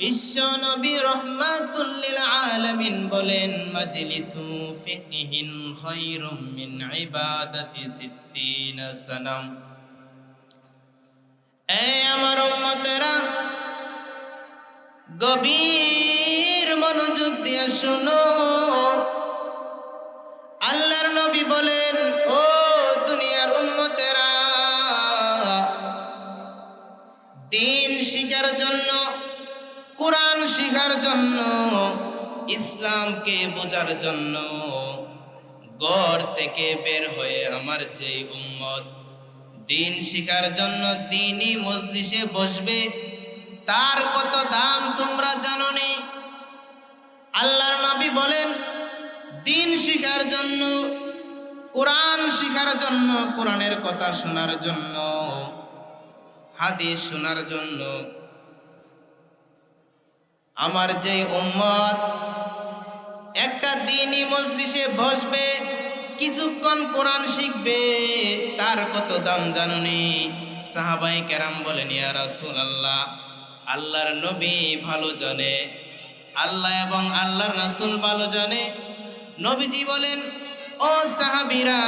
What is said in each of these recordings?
বিশ্ব নবী রহমাতুল্লিল আলামিন বলেন, মাজলিসু ফিকহিন খায়রুম মিন ইবাদাতি সিত্তিনা সানাম। এই আমার উম্মতেরা, গভীর মনোযোগ দিয়ে শুনো। আল্লাহর নবী বলেন, ও দুনিয়ার উম্মতেরা, দিন শিকার জন্য কোরআন শিখার জন্য, ইসলামকে বোঝার জন্য গড় থেকে বের হয়ে আমার যে উম্মত, দিন শিখার জন্য দিনই মজলিসে বসবে, তার কত দাম তোমরা জানো নি আল্লাহর নবী বলেন, দিন শিখার জন্য, কোরআন শিখার জন্য, কোরআনের কথা শোনার জন্য, হাদিস শোনার জন্য আমার যে উম্মত, একটা দিনই মজলিসে বসবে, কিছুক্ষণ কোরআন শিখবে, তার কত দাম জানুনি সাহাবাই কেরাম বলেন, ইয়া রাসূল আল্লাহ আল্লাহর নবী ভালো জানে, আল্লাহ এবং আল্লাহর রাসূল ভালো জানে। নবীজি বলেন, ও সাহাবীরা,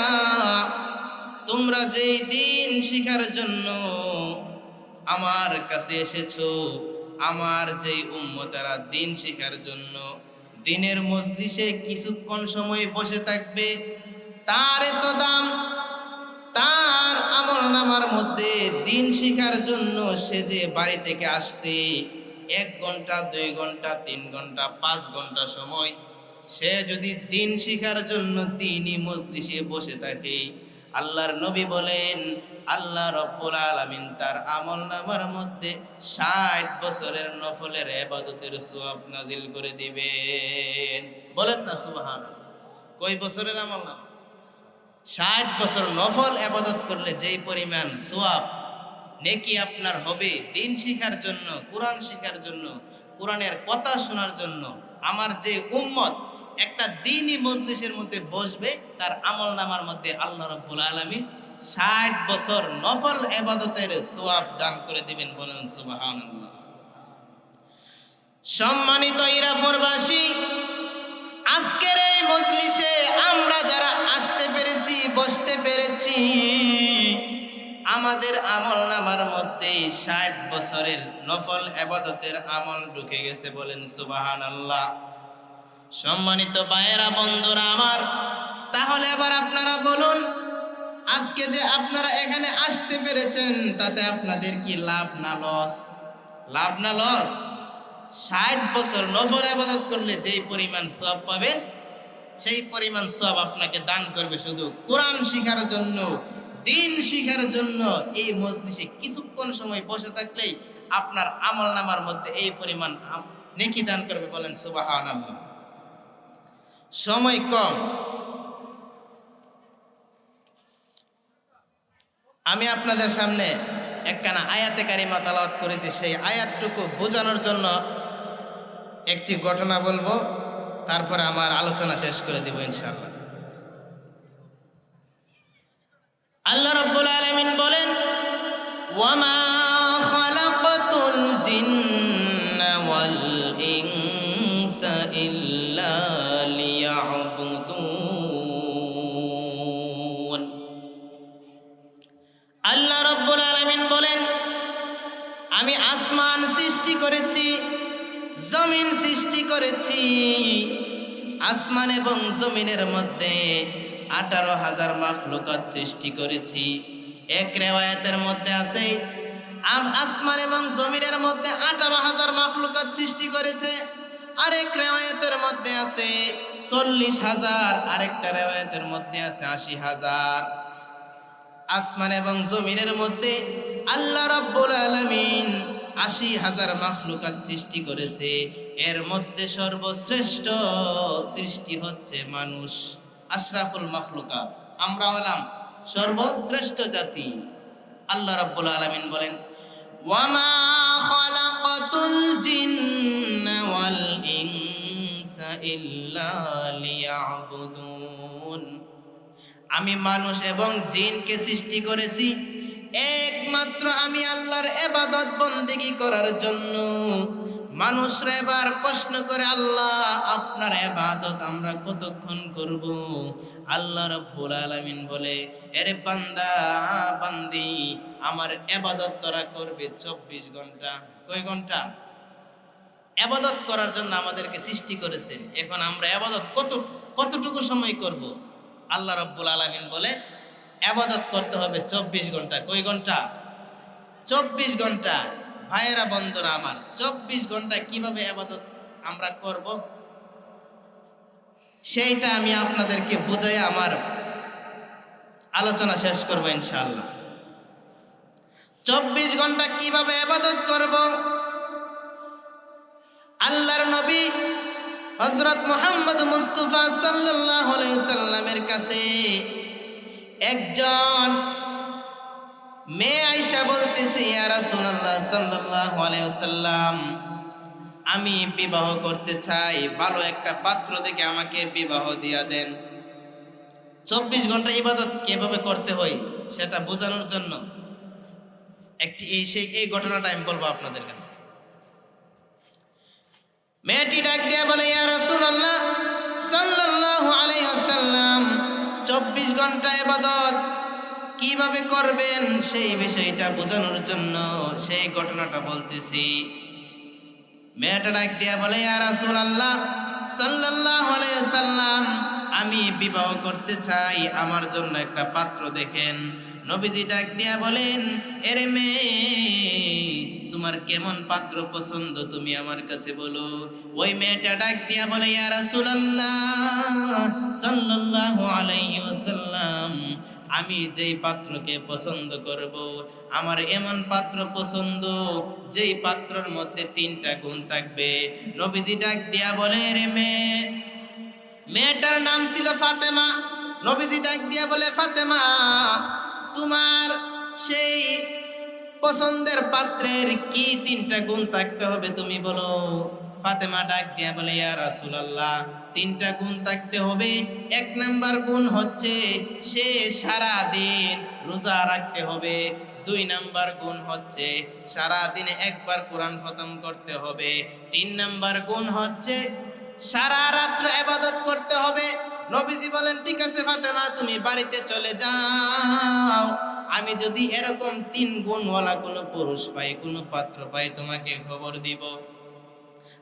তোমরা যেই দিন শিখার জন্য আমার কাছে এসেছ আমার যেই উম্মতারা দিন শিখার জন্য দিনের মজলিসে কিছুক্ষণ সময় বসে থাকবে, তার এত দাম, তার আমল নামার মধ্যে দিন শিখার জন্য সে যে বাড়ি থেকে আসছে, এক ঘণ্টা, দুই ঘণ্টা, তিন ঘণ্টা, পাঁচ ঘণ্টা সময়, সে যদি দিন শিখার জন্য দিনই মজলিসে বসে থাকে আল্লাহর নবী বলেন, আল্লাহ রব্বুল আলামিন তার আমল নামার মধ্যে ষাট বছরের নফলের এবাদতের সোয়াব নাজিল করে দিবেন। বলেন না সুবাহান কই বছরের আমল নামা? ষাট বছর নফল আবাদত করলে যেই পরিমাণ সোয়াব নেকি আপনার হবে, দিন শিখার জন্য, কোরআন শিখার জন্য, কোরআনের কথা শোনার জন্য, আমার যে উম্মত একটা দিনই মজলিসের মধ্যে বসবে, তার আমল নামার মধ্যে আল্লাহ রব্বুল আলমী ষাট বছর নফল এবাদতের সোয়াব দান করে দিবেন বলেন সুবাহান সম্মানিত ইরাফরবাসী, আজকের এই মজলিসে আমরা যারা আসতে পেরেছি, বসতে পেরেছি, আমাদের আমল নামার মধ্যে ষাট বছরের নফল আবাদতের আমল ঢুকে গেছে বলেন সুবাহান আল্লাহ সম্মানিত বায়েরা বন্ধুরা আমার, তাহলে আবার আপনারা বলুন, আজকে যে আপনারা এখানে আসতে পেরেছেন, তাতে আপনাদের কি লাভ না লস? লাভ না লস? ষাট বছর নফল আবাদত করলে যেই পরিমাণ সব পাবেন, সেই পরিমাণ সব আপনাকে দান করবে শুধু কোরআন শিখার জন্য, দিন শিখার জন্য। এই মসজিদে কিছুক্ষণ সময় বসে থাকলেই আপনার আমল নামার মধ্যে এই পরিমাণ নেকি দান করবে বলেন সুবাহ আল্লাহ সময় কম। আমি আপনাদের সামনে একখানা আয়াতে কারিমা তালাওয়াত করেছি। সেই আয়াতটুকু বোঝানোর জন্য একটি ঘটনা বলব, তারপরে আমার আলোচনা শেষ করে দেব ইনশাআল্লাহ। আল্লাহ রাব্বুল আলামিন বলেন, ওয়ামা আসমান সৃষ্টি করেছি, জমিন সৃষ্টি করেছি। আসমান এবং জমিনের মধ্যে আঠারো হাজার মাখলুকাত সৃষ্টি করেছি। এক রেওয়ায়তের মধ্যে আছে আসমান এবং জমিনের মধ্যে আঠারো হাজার মাখলুকাত সৃষ্টি করেছে। আরেক রেওয়ায়তের মধ্যে আছে চল্লিশ হাজার, আরেকটা রেওয়ায়তের মধ্যে আছে আশি হাজার। আসমান এবং জমিনের মধ্যে আল্লাহ রাব্বুল আলামিন আশি হাজার মাখলুকাত সৃষ্টি করেছে। এর মধ্যে সর্বশ্রেষ্ঠ সৃষ্টি হচ্ছে মানুষ, আশরাফুল মাখলুকাত। আমরা হলাম সর্বশ্রেষ্ঠ জাতি। আল্লাহ রাব্বুল আলামিন বলেন, ওয়ামা খালাকাতুল জিন্না ওয়াল ইনসা ইল্লা লিয়াবুদুন। আমি মানুষ এবং জিনকে সৃষ্টি করেছি একমাত্র আমি আল্লাহর এবাদত বন্দেগি করার জন্য। মানুষরা এবার প্রশ্ন করে, আল্লাহ, আপনার এবাদত আমরা কতক্ষণ করব? আল্লাহ রব্বুল আলামিন বলে, এরে বান্দা, বান্দি, আমার এবাদত তোরা করবে চব্বিশ ঘণ্টা। কয় ঘণ্টা? এবাদত করার জন্য আমাদেরকে সৃষ্টি করেছেন। এখন আমরা এবাদত কত, কতটুকু সময় করব? আল্লাহ রব্বুল আলামিন বলেন এবাদত করতে হবে চব্বিশ ঘণ্টা। কয় ঘণ্টা? চব্বিশ ঘণ্টা। ভাইয়েরা, বন্ধুরা আমার, চব্বিশ ঘণ্টা কীভাবে আবাদত আমরা করব? সেইটা আমি আপনাদেরকে বুঝাই আমার আলোচনা শেষ করব ইনশাল্লাহ চব্বিশ ঘণ্টা কীভাবে আবাদত করব? আল্লাহর নবী হজরত মোহাম্মদ মুস্তফা সাল্লাহ সাল্লামের কাছে একজন মেয়ে আইসা বলতেছে আমি বিবাহ করতে চাই, ভালো একটা পাত্র দেখে আমাকে বিবাহ দিয়া দেন। চব্বিশ ঘণ্টা ইবাদত কীভাবে করতে হয় সেটা বোঝানোর জন্য একটি এই সেই এই ঘটনাটা আমি বলব আপনাদের কাছে। মেয়েটি ডাক দিয়া বলে, ইয়া রাসূলুল্লাহ ওয়াসাল্লাম, চব্বিশ ঘণ্টা ইবাদত কীভাবে করবেন সেই বিষয়টা বোঝানোর জন্য সেই ঘটনাটা বলতেছি। মেয়েটা ডাক দিয়া বলে রাসূলুল্লাহ, সাল্লাল্লাহু আলাইহি সাল্লাম আমি বিবাহ করতে চাই, আমার জন্য একটা পাত্র দেখেন। নবীজি ডাক দিয়া বলেন, এরে মেয়ে, তোমার কেমন পাত্র পছন্দ তুমি আমার কাছে বলো। ওই মেয়েটা ডাক দিয়া বলে, ইয়া রাসূলুল্লাহ, সাল্লাল্লাহু আলাইহি আমি যেই পাত্রকে পছন্দ করব, আমার এমন পাত্র পছন্দ, যেই পাত্রর মধ্যে তিনটা গুণ থাকবে। নবীজি ডাক দিয়া বলে, রে মেয়ে, মেয়েটার নাম ছিল ফাতেমা। নবীজি ডাক দিয়া বলে, ফাতেমা, তোমার সেই পছন্দের পাত্রের কি তিনটা গুণ থাকতে হবে তুমি বলো। ফাতেমা ডাক দিয়া বলে, ইয়া রাসূলুল্লাহ, তিনটা গুণ থাকতে হবে। এক নাম্বার গুণ হচ্ছে সে সারা দিন রোজা রাখতে হবে। দুই নাম্বার গুণ হচ্ছে সারা দিনে একবার কোরআন খতম করতে হবে। তিন নাম্বার গুণ হচ্ছে সারা রাত্র ইবাদত করতে হবে। নবীজি বলেন, ঠিক আছে ফাতেমা, তুমি বাড়িতে চলে যাও। আমি যদি এরকম তিন গুণওয়ালা কোনো পুরুষ পাই, কোনো পাত্র পাই, তোমাকে খবর দিব।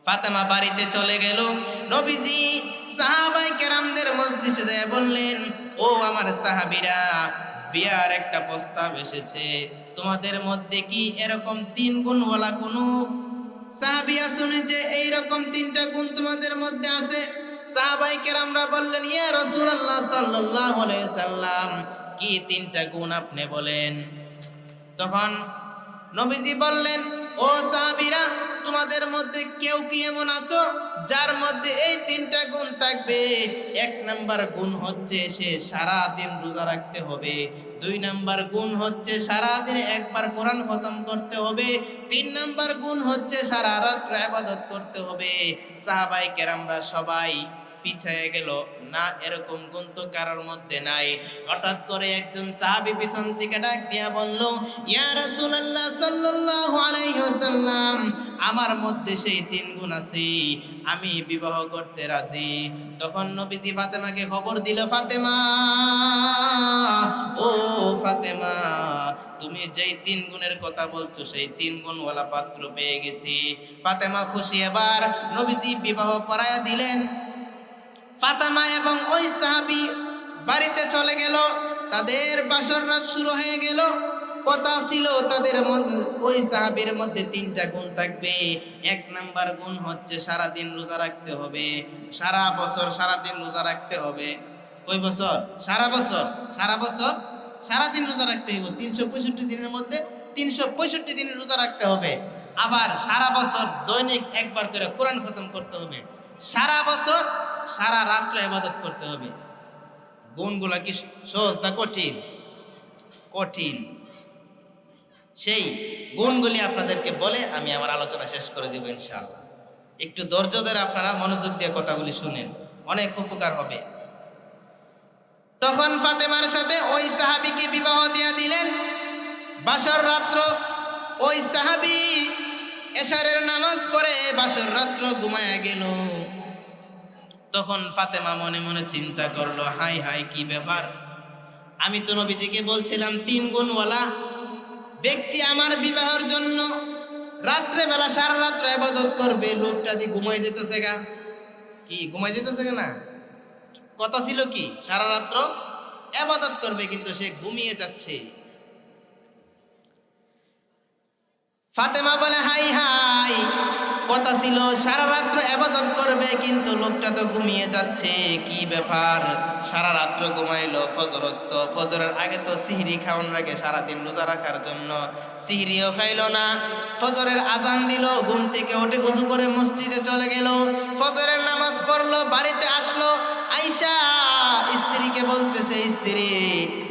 ফাতেমা বাড়িতে চলে গেল। নবীজি সাহাবাই কেরামদের মজলিসে যায় বললেন, ও আমার সাহাবীরা, বিয়ার একটা প্রস্তাব এসেছে। তোমাদের মধ্যে কি এরকম তিন গুণওয়ালা কোনো সাহাবিয়া শুনে যে এইরকম তিনটা গুণ তোমাদের মধ্যে আছে? সাহাবাই কেরামরা বললেন, ইয়া রাসূলুল্লাহ সাল্লাল্লাহু আলাইহি সাল্লাম, কি তিনটা গুণ আপনি বলেন? তখন নবীজি বললেন, ও সাহাবীরা তোমাদের মধ্যে কেউ কি এমন আছো? যার মধ্যে এই তিনটা গুণ থাকবে। এক নাম্বার গুণ হচ্ছে সে সারা দিন রোজা রাখতে হবে। দুই নাম্বার গুণ হচ্ছে সারা দিন একবার কোরআন খতম করতে হবে। তিন নাম্বার গুণ হচ্ছে সারা রাত আবাদত করতে হবে। সাহাবাই কেরামরা সবাই পিছিয়ে গেল। না, এরকম গুণ তো কারোর মধ্যে নাই। হঠাৎ করে একজন সাহাবী পিছন থেকে ডাক দিয়া বলল, ইয়া রাসূলুল্লাহ সাল্লাল্লাহু আলাইহি ওয়াসাল্লাম, আমার মধ্যে সেই তিন গুণ আছে, আমি বিবাহ করতে রাজি। তখন নবীজি ফাতেমাকে খবর দিল, ফাতেমা, ও ফাতেমা, তুমি যেই তিন গুণের কথা বলছো, সেই তিন গুণওয়ালা পাত্র পেয়ে গেছি। ফাতেমা খুশি এবার নবীজি বিবাহ পড়ায়া দিলেন। ফাতামা এবং ওই সাহাবি বাড়িতে চলে গেল। তাদের বাসর রাত শুরু হয়ে গেল। কথা ছিল, তাদের মধ্যে ওই সাহাবির মধ্যে তিনটা গুণ থাকবে। এক নাম্বার গুণ হচ্ছে সারা দিন রোজা রাখতে হবে। সারা বছর সারা দিন রোজা রাখতে হবে। কই বছর? সারা বছর সারা বছর সারা দিন রোজা রাখতে হইব। তিনশো পঁয়ষট্টি দিনের মধ্যে তিনশো পঁয়ষট্টি দিন রোজা রাখতে হবে। আবার সারা বছর দৈনিক একবার করে কোরআন খতম করতে হবে। সারা বছর সারা রাত্র ইবাদত করতে হবে। গুণগুলা কি সহজ না কঠিন? কঠিন। সেই গুণগুলি আপনাদেরকে বলে আমি আমার আলোচনা শেষ করে দেব ইনশাআল্লাহ। একটু ধৈর্য ধরে আপনারা মনোযোগ দিয়ে কথাগুলি শুনেন। অনেক উপকার হবে। তখন ফাতেমার সাথে ওই সাহাবিকে বিবাহ দিয়া দিলেন। বাসর রাত্র ওই সাহাবি এশারের নামাজ পড়ে বাসর রাত্র ঘুমায়া গেল। তখন ফাতেমা মনে মনে চিন্তা করল, হাই হাই, কি ব্যাপার? আমি তো নবীজিকে বলছিলাম, তিন গুণওয়ালা ব্যক্তি আমার বিবাহের জন্য রাত্রে বেলা সারা রাত্র আবাদত করবে, লোকটা দিয়ে ঘুমাই যেতেছে গা। কি ঘুমাই যেতেছে না? কথা ছিল কি, সারা রাত্র আবাদত করবে, কিন্তু সে ঘুমিয়ে যাচ্ছে। ফাতেমা বলে, হাই হাই কথা ছিল, সারা রাত্র আবাদত করবে, কিন্তু লোকটা তো ঘুমিয়ে যাচ্ছে। কি ব্যাপার? সারা রাত্র ঘুমাইলো ফজর তো ফজরের আগে তো সিহরি খাওয়ান লাগে সারাদিন রোজা রাখার জন্য। সিহরিও খাইলো না। ফজরের আজান দিল, ঘুম থেকে উঠে উজু করে মসজিদে চলে গেল। ফজরের নামাজ পড়ল, বাড়িতে আসলো। আইসা স্ত্রীকে বলতেছে, স্ত্রী,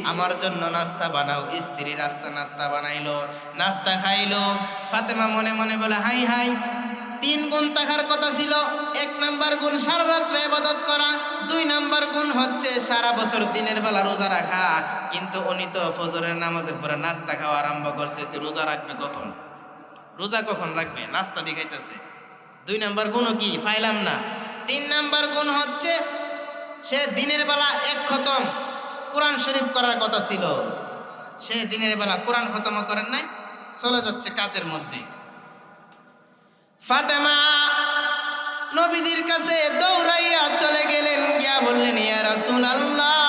আমার জন্য নাস্তা বানাও। স্ত্রী রাস্তা নাস্তা বানাইলো, নাস্তা খাইলো। ফাতেমা মনে মনে বলে, হাই হাই। তিন গুণ থাকার কথা ছিল। এক নাম্বার গুণ সারা রাত্রে ইবাদত করা, দুই নাম্বার গুণ হচ্ছে সারা বছর দিনের বেলা রোজা রাখা। কিন্তু উনি তো ফজরের নামাজের পরে নাস্তা খাওয়া আরম্ভ করছে রোজা রাখবে কখন? রোজা কখন রাখবে? নাস্তা দেখাইতেছে দুই নাম্বার গুণও কি? পাইলাম না। তিন নাম্বার গুণ হচ্ছে সে দিনের বেলা এক খতম। কোরআন শরীফ করার কথা ছিল। সে দিনের বেলা কোরআন খতম করেন নাই, চলে যাচ্ছে কাজের মধ্যে। ফাতেমা, নবীজির কাছে দৌড়াইয়া চলে গেলেন। গিয়া বললেন, ইয়া রাসূল আল্লাহ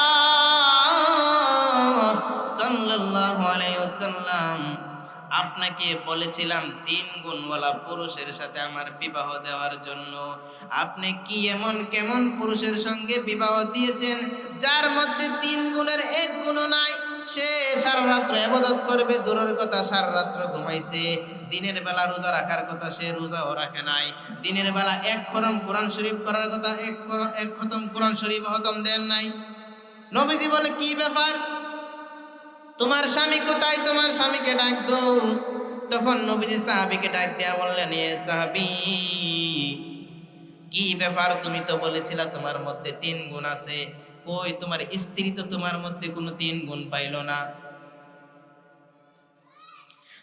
সাল্লাল্লাহু আলাইহি ওয়াসাল্লাম, আপনাকে বলেছিলাম তিন গুণওয়ালা পুরুষের সাথে আমার বিবাহ দেওয়ার জন্য। আপনি কি এমন কেমন পুরুষের সঙ্গে বিবাহ দিয়েছেন, যার মধ্যে তিন গুণের এক গুণও নাই? রাত্র আবাদত করবে, দূরের কথা সারা রাত্র ঘুমাইছে। দিনের বেলা রোজা রাখার কথা সে রোজাও রাখে নাই। দিনের বেলা এক খরম কোরআন শরীফ করার কথা, এক এক খতম কোরআন শরীফ হতম দেন নাই। নবীজি বলে, কি ব্যাপার? তোমার স্বামী কোথায়? তোমার স্বামীকে ডাক দো। তখন নবীজি সাহাবিকে ডাক দেয়া বললেন, এ সাহাবি, কি ব্যাপার তুমি তো বলেছিলা তোমার মধ্যে তিন গুণ আছে। কই তোমার স্ত্রী তো তোমার মধ্যে কোনো তিন গুণ পাইল না।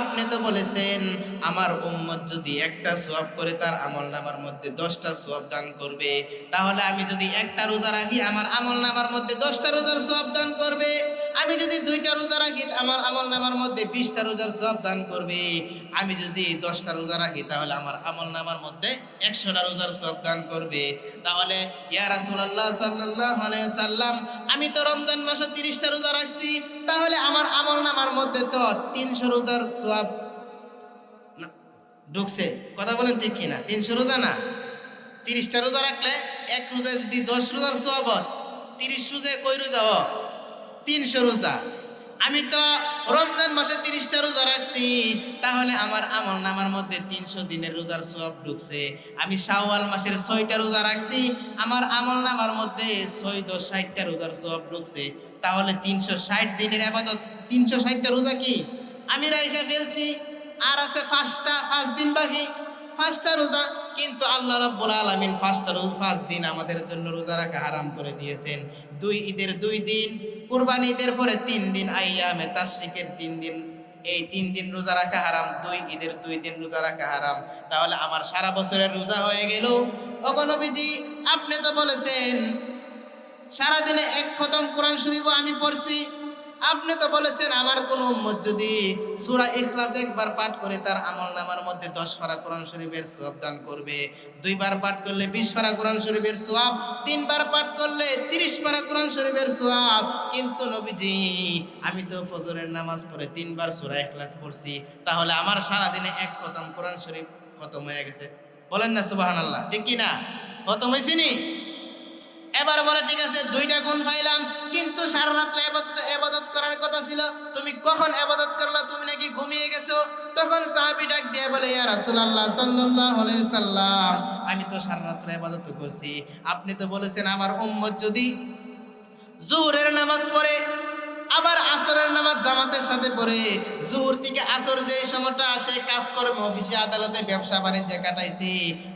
আপনি তো বলেছেন, আমার উম্মত যদি একটা সোয়াব করে তার আমল নামার মধ্যে দশটা সোয়াব দান করবে, তাহলে আমি যদি একটা রোজা রাখি, আমার আমল নামার মধ্যে দশটা রোজার সোয়াব দান করবে। আমি যদি দুইটা রোজা রাখি আমার আমল নামার মধ্যে বিশটা রোজার সোয়াব দান করবে। আমি যদি দশটা রোজা রাখি তাহলে আমার আমল নামার মধ্যে একশোটা রোজার সোয়াব দান করবে। তাহলে ইয়া সাল্লাল্লাহু সাল্লাম আমি তো রমজান মাসে তিরিশটা রোজা রাখছি তাহলে আমার আমল নামার মধ্যে তো তিনশো রোজার সোয়াব না, ঢুকছে। কথা বলেন ঠিক কিনা? তিনশো রোজা না? তিরিশটা রোজা রাখলে এক রোজায় যদি দশ রোজার হয়, তিরিশ রোজায় কই রোজা তিনশো রোজা। আমি তো রমজান মাসে তিরিশটা রোজা রাখছি, তাহলে আমার আমল নামার মধ্যে তিনশো দিনের রোজার সব ঢুকছে। আমি শাওয়াল মাসের ছয়টা রোজা রাখছি, আমার আমল নামার মধ্যে ছয় দশ ষাটটা রোজার সব ঢুকছে। তাহলে তিনশো ষাট দিনের আবাদত, তিনশো ষাটটা রোজা কি? আমি রাইখা ফেলছি, আর আছে পাঁচটা, পাঁচ দিন বাকি। পাঁচটা রোজা, কিন্তু আল্লাহ রাব্বুল আলামিন রোজা পাঁচ দিন আমাদের জন্য রোজা রাখা হারাম করে দিয়েছেন। দুই ঈদের দুই দিন কুরবানি ঈদের পরে তিন দিন আইয়ামে তাশরিকের তিন দিন, এই তিন দিন রোজা রাখা হারাম, দুই ঈদের দুই দিন রোজা রাখা হারাম। তাহলে আমার সারা বছরের রোজা হয়ে গেল। অগণবিজি আপনি তো বলেছেন, সারাদিনে এক খতম কোরআন শরীফ আমি পড়ছি। আপনি তো বলেছেন, আমার কোন উম্মত যদি সূরা ইখলাস একবার পাঠ করে, তার আমল নামার মধ্যে দশ পারা কোরআন শরীফের সোয়াব দান করবে। দুইবার পাঠ করলে বিশ ফারা কোরআন শরীফের সোয়াব তিনবার পাঠ করলে তিরিশ পারা কোরআন শরীফের সোয়াব কিন্তু নবীজি, আমি তো ফজরের নামাজ পড়ে তিনবার সূরা ইখলাস পড়ছি, তাহলে আমার সারাদিনে এক খতম কোরআন শরীফ খতম হয়ে গেছে। বলেন না সুবহানাল্লাহ, ঠিক কি না? খতম হয়েছে নি? এবার বলে, ঠিক আছে, দুইটা গুণ পাইলাম। কিন্তু সারা রাত্র এবাদত করার কথা ছিল। তুমি কখন এবাদত করলা? তুমি নাকি ঘুমিয়ে গেছো? তখন সাহাবি ডাক দিয়ে বলে, ইয়া রাসূলুল্লাহ সাল্লাল্লাহু আলাইহি সাল্লাম, আমি তো সারা রাত্র এবাদত করছি। আপনি তো বলেছেন আমার উম্মত যদি জোহরের নামাজ পড়ে, আবার আসরের নামাজ জামাতের সাথে পড়ে জোহর থেকে আসর যে সময়টা আসে কাজকর্ম অফিসে, আদালতে ব্যবসা বাণিজ্যে কাটাইছি,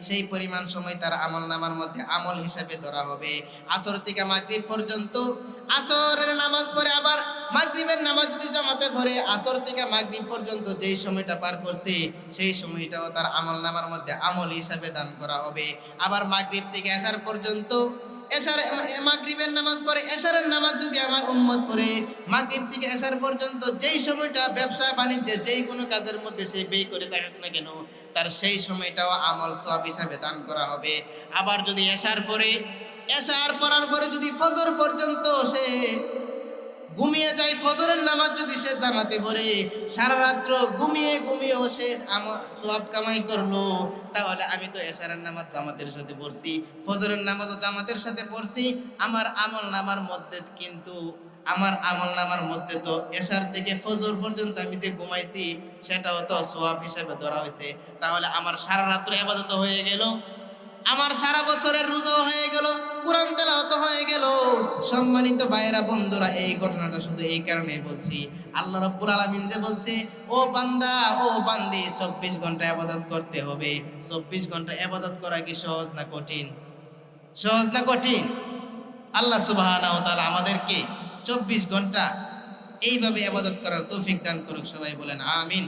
সেই পরিমাণ সময় তার আমল নামার মধ্যে আমল হিসাবে ধরা হবে। আসর থেকে মাগরিব পর্যন্ত আসরের নামাজ পড়ে আবার মাগরিবের নামাজ যদি জামাতে পড়ে, আসর থেকে মাগরিব পর্যন্ত যেই সময়টা পার করছে, সেই সময়টাও তার আমল নামার মধ্যে আমল হিসাবে দান করা হবে। আবার মাগরিব থেকে আসার পর্যন্ত এশার মাগরিবের নামাজ পড়ে, এশারের নামাজ যদি আমার উম্মত পড়ে, মাগরিব থেকে এশার পর্যন্ত যেই সময়টা ব্যবসা, বাণিজ্যে যেই কোনো কাজের মধ্যে সে ব্যয় করে থাকুক না কেন, তার সেই সময়টাও আমল সব হিসাবে দান করা হবে। আবার যদি এশার পরে এশার পড়ার পরে যদি ফজর পর্যন্ত সে ঘুমিয়ে যায়, ফজরের নামাজ যদি সে জামাতে পড়ে, সারা রাত্র ঘুমিয়ে ঘুমিয়েও সে আমার সোয়াব কামাই করল। তাহলে আমি তো এশারের নামাজ জামাতের সাথে পড়ছি, ফজরের নামাজও জামাতের সাথে পড়ছি। আমার আমল নামার মধ্যে কিন্তু, আমার আমল নামার মধ্যে তো এশার থেকে ফজর পর্যন্ত আমি যে ঘুমাইছি, সেটাও তো সোয়াব হিসেবে ধরা হয়েছে। তাহলে আমার সারা রাত্র আবাদত হয়ে গেল। আমার সারা বছরের রোজা হয়ে গেল, কোরআন তেলাওয়াত হয়ে গেল। সম্মানিত ভাইয়েরা, বন্ধুরা, এই ঘটনাটা শুধু এই কারণেই বলছি। আল্লাহ রব্বুল আলামিন যে বলছে, ও বান্দা, ও বান্দি, চব্বিশ ঘণ্টা আবাদত করতে হবে। চব্বিশ ঘণ্টা আবাদত করা কি সহজ না কঠিন? সহজ না কঠিন? আল্লাহ তাআলা আমাদেরকে চব্বিশ ঘণ্টা এইভাবে আবাদত করার তৌফিক দান করুক, সবাই বলেন, আমিন।